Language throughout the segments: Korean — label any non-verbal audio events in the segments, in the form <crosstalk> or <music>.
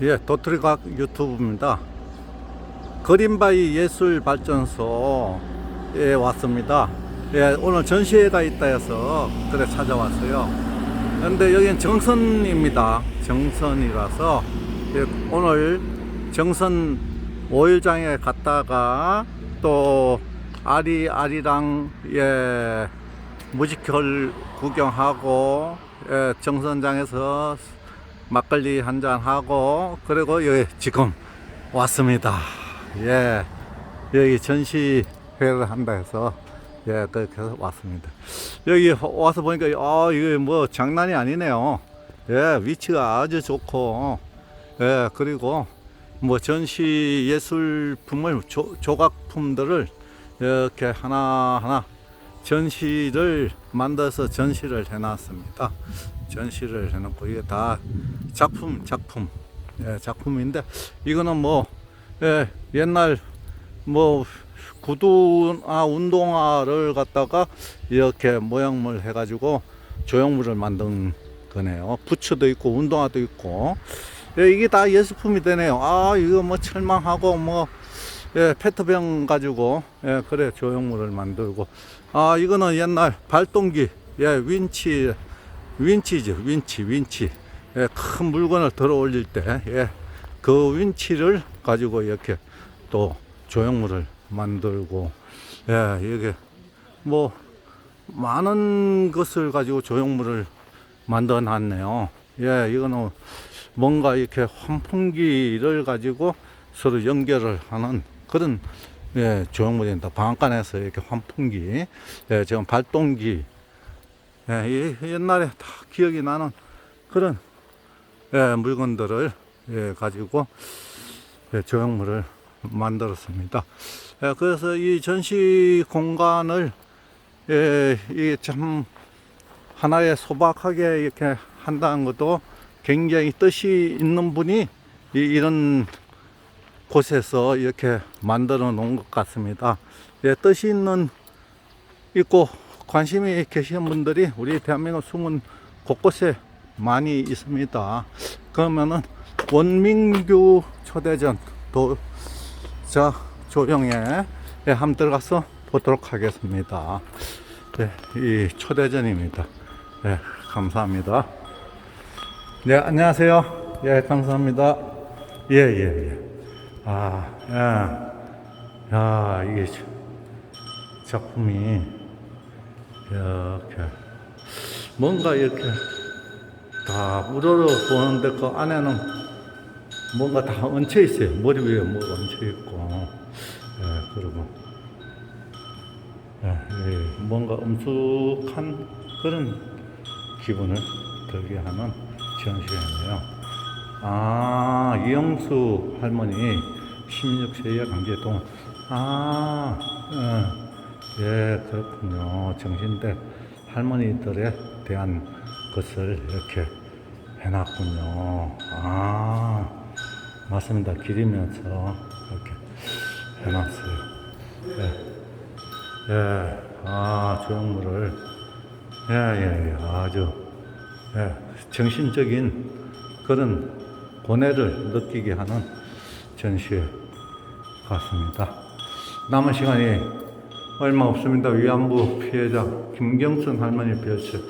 예, 도트리각 유튜브입니다. 그린바이 예술발전소에 왔습니다. 예, 오늘 전시회가 있다 해서 그래 찾아왔어요. 근데 여기는 정선입니다. 정선이라서 예, 오늘 정선 오일장에 갔다가 또 아리 아리랑 예 무지개를 구경하고 예, 정선장에서 막걸리 한 잔 하고 그리고 여기 지금 왔습니다. 예, 여기 전시회를 한다 해서 예 그렇게 왔습니다. 여기 와서 보니까 아 이거 뭐 장난이 아니네요. 예, 위치가 아주 좋고 예 그리고 뭐 전시 예술품을 조, 조각품들을 이렇게 하나하나 전시를 만들어서 전시를 해놨습니다. 전시를 해놓고 이게 다 작품 작품 예, 작품인데 이거는 뭐 예, 옛날 뭐 구두나 운동화를 갖다가 이렇게 모양물 해가지고 조형물을 만든 거네요. 부츠도 있고 운동화도 있고 예, 이게 다 예술품이 되네요. 아 이거 뭐 철망하고 뭐 예, 페트병 가지고 예, 그래 조형물을 만들고 아 이거는 옛날 발동기 예, 윈치 윈치죠 윈치 윈치 예, 큰 물건을 들어 올릴 때 예, 그 윈치를 가지고 이렇게 또 조형물을 만들고 예, 이게 뭐 많은 것을 가지고 조형물을 만들어 놨네요. 예, 이거는 뭔가 이렇게 환풍기를 가지고 서로 연결을 하는 그런 예, 조형물입니다. 방앗간에서 이렇게 환풍기, 예, 지금 발동기, 예, 이 옛날에 다 기억이 나는 그런 예, 물건들을 예, 가지고 예, 조형물을 만들었습니다. 예, 그래서 이 전시 공간을 예, 이게 참 하나의 소박하게 이렇게 한다는 것도 굉장히 뜻이 있는 분이 이, 이런 곳에서 이렇게 만들어 놓은 것 같습니다. 예, 뜻이 있는 있고 관심이 계시는 분들이 우리 대한민국 숨은 곳곳에 많이 있습니다. 그러면은 원민규 초대전 도자 조영에 예, 한번 들어가서 보도록 하겠습니다. 네, 이 초대전입니다. 네, 감사합니다. 네, 안녕하세요. 예, 감사합니다. 예, 예, 예. 아, 야, 야, 이게 참- 작품이 이렇게 뭔가 이렇게 다 우러러 보는데 그 안에는 뭔가 다 얹혀 있어요. 머리 위에 뭐가 얹혀 있고, 예, 그리고 예, 예, 뭔가 엄숙한 그런 기분을 들게 하는 전시회네요. 아, 이영수 할머니 16세의 강제동. 아, 예, 예, 그렇군요. 정신대 할머니들에 대한 것을 이렇게 해놨군요. 아, 맞습니다. 기리면서 이렇게 해놨어요. 예. 예, 아, 조형물을, 예, 예, 예, 아주, 예, 정신적인 그런 고뇌를 느끼게 하는 전시회 같습니다. 남은 시간이 얼마 없습니다. 위안부 피해자 김경순 할머니 별책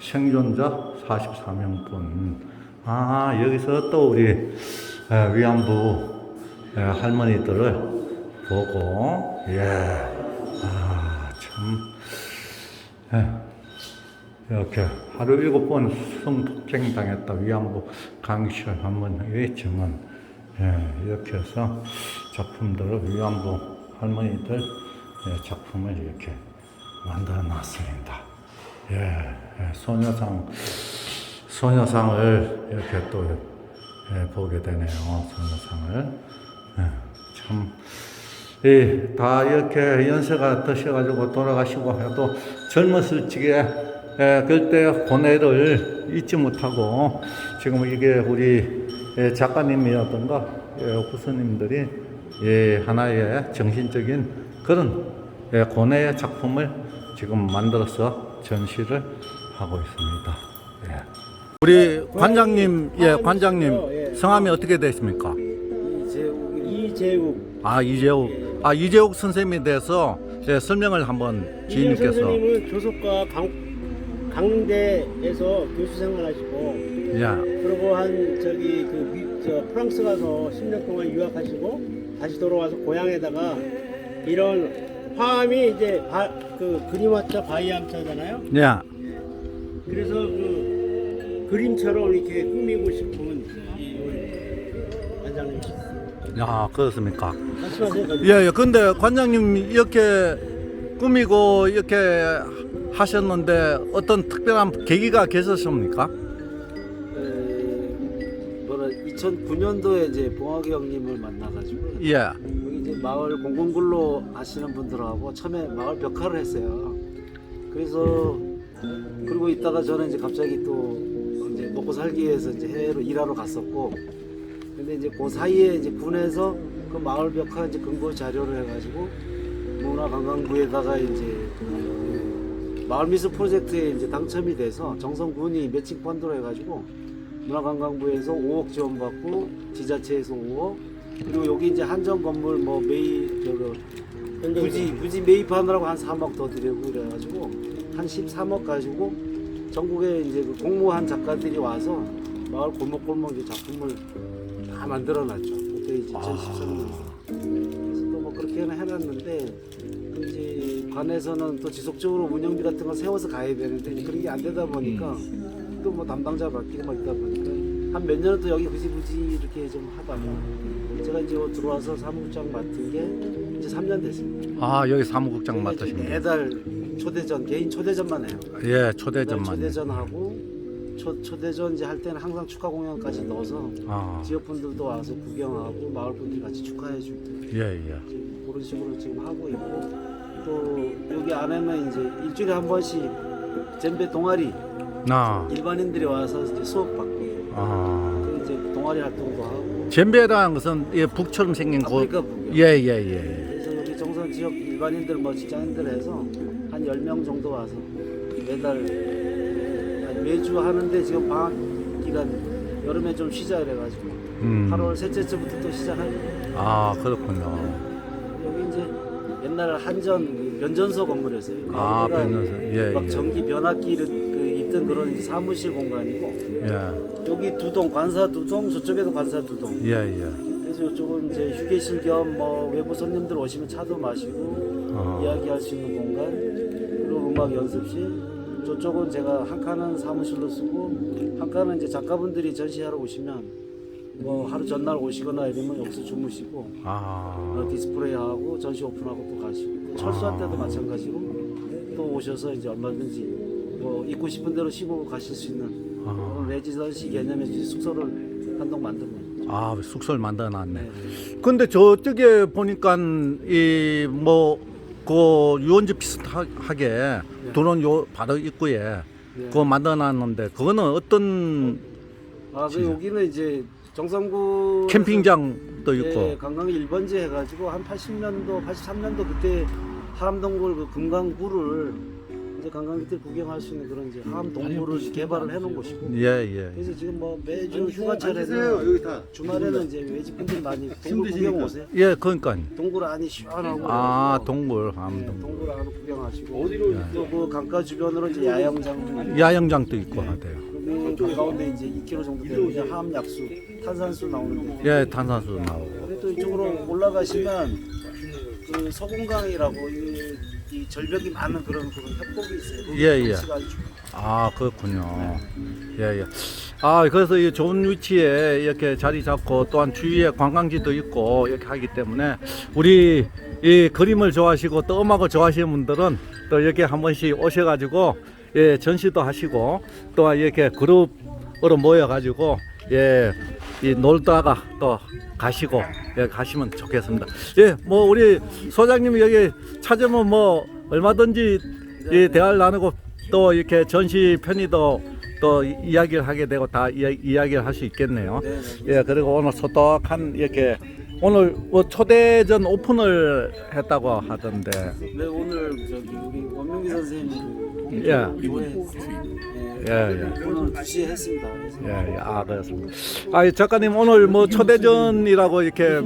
생존자 44명분. 아, 여기서 또 우리 예, 위안부 예, 할머니들을 보고, 예, 아, 참, 예, 이렇게 하루 일곱 번 성폭행 당했다. 위안부 강시열 할머니의 증언, 예, 이렇게 해서 작품들을 위안부 할머니들 예, 작품을 이렇게 만들어 놨습니다. 예, 예, 소녀상, 소녀상을 이렇게 또 예, 보게 되네요. 소녀상을. 예, 참, 예, 다 이렇게 연세가 드셔가지고 돌아가시고 해도 젊었을 적에 예, 그때 고뇌를 잊지 못하고 지금 이게 우리 예, 작가님이라든가 예, 부스님들이 예, 하나의 정신적인 그런 예, 고뇌의 작품을 지금 만들어서 전시를 하고 있습니다. 예. 우리 관장님, 예, 아, 관장님 예. 성함이 어떻게 되십니까? 이재욱 아 이재욱, 아 이재욱 선생님에 대해서 예, 설명을 한번 이재욱 주인님께서 선생님은 조속과 강, 강대에서 교수 생활하시고 예, 그리고 한 저기 그 미- 저 프랑스 가서 10년 동안 유학하시고 다시 돌아와서 고향에다가 이런 화암이 이제 바, 그 그림화자 바이암자잖아요. 예, 그래서 그 그림처럼 이렇게 꾸미고 싶은 이 관장님 야 그렇습니까? 말씀하세요. 관장님. 예, 예. 근데 관장님 이렇게 꾸미고 이렇게 하셨는데 어떤 특별한 계기가 계셨습니까? 에, 뭐라 2009년도에 이제 봉학이 형님을 만나가지고 예, 마을 공공근로 하시는 분들하고 처음에 마을 벽화를 했어요. 그래서 그리고 있다가 저는 이제 갑자기 또 이제 먹고 살기 위해서 이제 해외로 일하러 갔었고 근데 이제 그 사이에 이제 군에서 그 마을 벽화 이제 근거 자료를 해가지고 문화관광부에다가 이제 그 마을 미술 프로젝트에 이제 당첨이 돼서 정성군이 매칭 펀드로 해가지고 문화관광부에서 5억 지원받고 지자체에서 5억 그리고 여기 이제 한정 건물 뭐 매입 저거 부지 부지 매입하느라고 한 3억 더 드리고 그래가지고 한 13억 가지고 전국에 이제 그 공무한 작가들이 와서 마을 골목골목 이제 작품을 다 만들어놨죠. 그때 이제 2013년. 그래서 또 뭐 그렇게는 해놨는데 또 이제 관에서는 또 지속적으로 운영비 같은 거 세워서 가야 되는데 그런 게 안 되다 보니까 또 뭐 담당자 바뀌고 막 있다 보니까 한 몇 년은 또 여기 굳이 굳이 이렇게 좀 하다가 제가 이제 들어와서 사무국장 맡은 게 이제 3년 됐습니다. 아 여기 사무국장 그러니까 이제 맡으십니다. 매달 초대전 개인 초대전만 해요. 예, 초대전만. 초대전 하고 초, 초대전 이제 할 때는 항상 축하 공연까지 넣어서 아, 지역 분들도 와서 구경하고 마을 분들 같이 축하해 주고 예, 예. 지금 그런 식으로 지금 하고 있고 또 여기 안에는 이제 일주일에 한 번씩 젬베 동아리 나, 일반인들이 와서 이제 수업 받고 아, 그 이제 동아리 활동도 하고 젬베라는 것은 예, 북처럼 생긴 곳. 아프리카 북이요. 예, 예, 예. 그래서 정선 지역 일반인들 뭐 직장인들 해서 한 10명 정도 와서 매달 한 매주 하는데 지금 방학 기간 여름에 좀 쉬자 그래가지고 음. 8월 셋째 주부터 또 시작하고 아, 그렇군요. 여기 이제 옛날 한전 변전소 건물이었어요. 아, 여기가 변전소. 예, 막 예. 전기 변압기 그 있던 그런 사무실 공간이고 예, 여기 두 동 관사 두 동 저쪽에도 관사 두 동. 예, 예. 그래서 이쪽은 이제 휴게실 겸 뭐 외부 손님들 오시면 차도 마시고 어. 이야기할 수 있는 공간 그리고 음악 연습실 저쪽은 제가 한 칸은 사무실로 쓰고 한 칸은 이제 작가분들이 전시하러 오시면 뭐 하루 전날 오시거나 이러면 여기서 주무시고 아, 어, 디스플레이 하고 전시 오픈하고 또 가시고 또 철수할 때도 마찬가지로 또 오셔서 이제 얼마든지 뭐 있고 싶은 대로 쉬고 가실 수 있는 아. 그런 레지던시 개념의 숙소를 한동 만들고 있는 거죠. 아, 숙소를 만들어 놨네. 네. 근데 저쪽에 보니까 이뭐그 유원지 비슷하게 들어온 요 바로 입구에 네. 그거 만들어 놨는데 그거는 어떤 아, 그 여기는 이제 정상구 캠핑장도 예, 있고 관광 1번지 해가지고 한 80년도, 83년도 그때 하암동굴 그 금강구를 이제 관광객들 구경할 수 있는 그런 이제 하암동굴을 개발을 해놓은 곳이고. 예, 예. 그래서 지금 뭐 매주 휴가철에는 주말에는 이제 외집분들 많이 동굴 구경 오세요. 예, 그러니까 동굴 안이 시원하고 아, 동굴 네, 함동. 동굴 안을 구경하시고. 어디로 또그 강가 주변으로 이제 야영장 야영장도 있고 하대요. 그 가운데 이제 2km 정도 되는 하암 약수 탄산수 나오는 데. 예, 탄산수 나오고. 그리고 또 이쪽으로 올라가시면 그 서공강이라고 이, 이 절벽이 많은 그런 그런 협곡이 있어요. 예, 예. 아주 좋아요. 아, 그렇군요. 예, 예. 아, 그래서 이 좋은 위치에 이렇게 자리 잡고 또한 주위에 관광지도 있고 이렇게 하기 때문에 우리 이 그림을 좋아하시고 또 음악을 좋아하시는 분들은 또 이렇게 한 번씩 오셔가지고 예, 전시도 하시고 또한 이렇게 그룹으로 모여가지고 예, 이 놀다가 또 가시고 예, 가시면 좋겠습니다. 예, 뭐 우리 소장님이 여기 찾으면 뭐 얼마든지 이 대화를 나누고 또 이렇게 전시 편의도 또 이- 이야기를 하게 되고 다 이야, 이야기를 할 수 있겠네요. 네, 네. 예, 그리고 오늘 소떡한 이렇게 오늘 뭐 초대전 오픈을 했다고 하던데. 네 오늘 저기 우리 원명기 선생님 그 예. 교회 예, 예. 오늘 2시에 했습니다. 그래서 예, 예, 아, 그렇습니다. 아, 작가님 오늘 뭐 초대전이라고 이렇게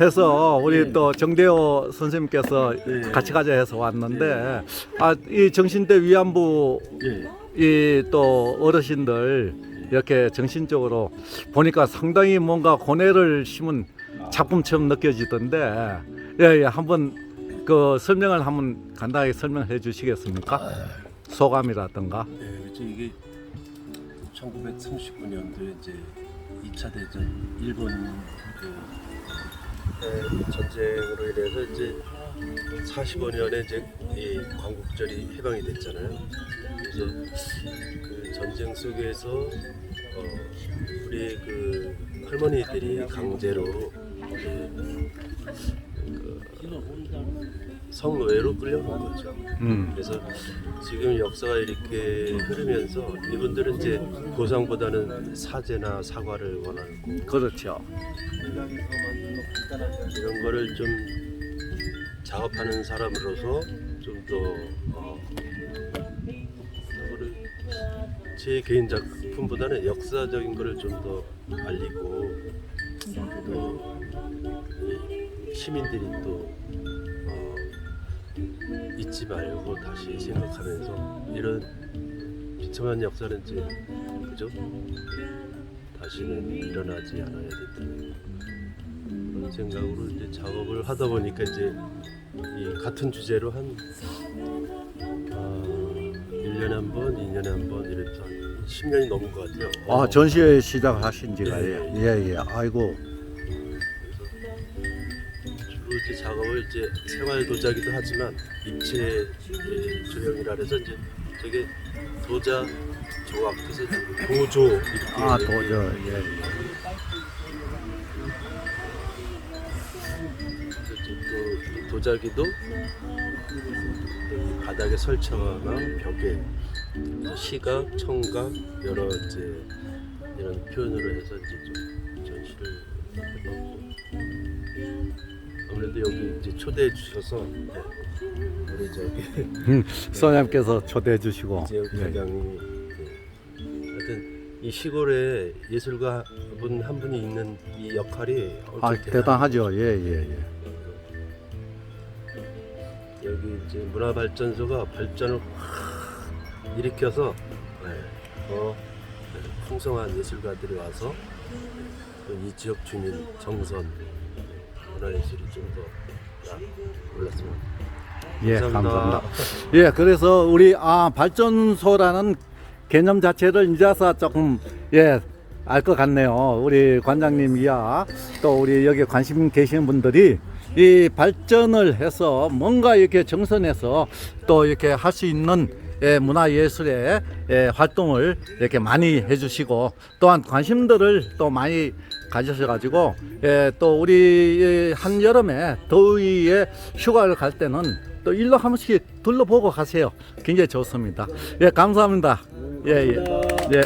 해서 우리 또 정대호 선생님께서 같이 가자 해서 왔는데, 아, 이 정신대 위안부 이 또 어르신들 이렇게 정신적으로 보니까 상당히 뭔가 고뇌를 심은 작품처럼 느껴지던데, 예, 예, 한번 그 설명을 한번 간단하게 설명해 주시겠습니까? 소감이라든가. 예, 그렇죠. 이게 1939년도에 이제 2차 대전 일본 그 에, 전쟁으로 인해서 이제 45년에 이제 이 광복절이 해방이 됐잖아요. 그래서 그 전쟁 속에서 어, 우리 그 할머니들이 강제로 그 성노예로 끌려간 거죠. 음. 그래서 지금 역사가 이렇게 흐르면서 이분들은 이제 보상보다는 사죄나 사과를 원하고 그렇죠. 이런 거를 좀 작업하는 사람으로서 좀더 어, 제 개인 작품보다는 역사적인 거를 좀 더 알리고 또이 시민들이 또 어, 잊지 말고 다시 생각하면서 이런 비참한 역사는 이제 그죠? 다시는 일어나지 않아야 된다는 그런 생각으로 이제 작업을 하다 보니까 이제 이 같은 주제로 한 어, 1년에 한 번, 2년에 한 번 이렇게 한 10년이 넘은 것 같아요. 아 전시회 시작하신 지가 예, 예, 예. 아이고. 주로 이제 작업을 이제 생활 도자기도 하지만 입체 예, 조형이라 해서 이제 저게 도자 조각 그래서 도조. 이렇게 아 도저 예, 예. 또이 도자기도 이 바닥에 설치하거나 벽에 시각, 청각 여러 이제 이런 표현으로 해서 이제 좀 전시를 해봤고 아무래도 여기 이제 초대해 주셔서 네, 우리 저기 <laughs> 음, 선생님께서 초대해 주시고 이제 예. 과장이 네. 하여튼 이 시골에 예술가 분 한 분이 있는 이 역할이 아 대단하죠. 예, 예, 예. 여기 이제 문화발전소가 발전을 확 일으켜서 네, 더 풍성한 예술가들이 와서 또이 지역 주민 정선 문화 예술이 좀 더 올랐으면 예, 감사합니다. 감사합니다. 예, 그래서 우리 아 발전소라는 개념 자체를 이제서 조금 예. 알 것 같네요. 우리 관장님 이야 또 우리 여기 관심 계시는 분들이 이 발전을 해서 뭔가 이렇게 정선해서 또 이렇게 할 수 있는 예, 문화예술의 예, 활동을 이렇게 많이 해주시고 또한 관심들을 또 많이 가지셔가지고 예, 또 우리 한 여름에 더위에 휴가를 갈 때는 또 일로 한 번씩 둘러보고 가세요. 굉장히 좋습니다. 예, 감사합니다. 예, 예.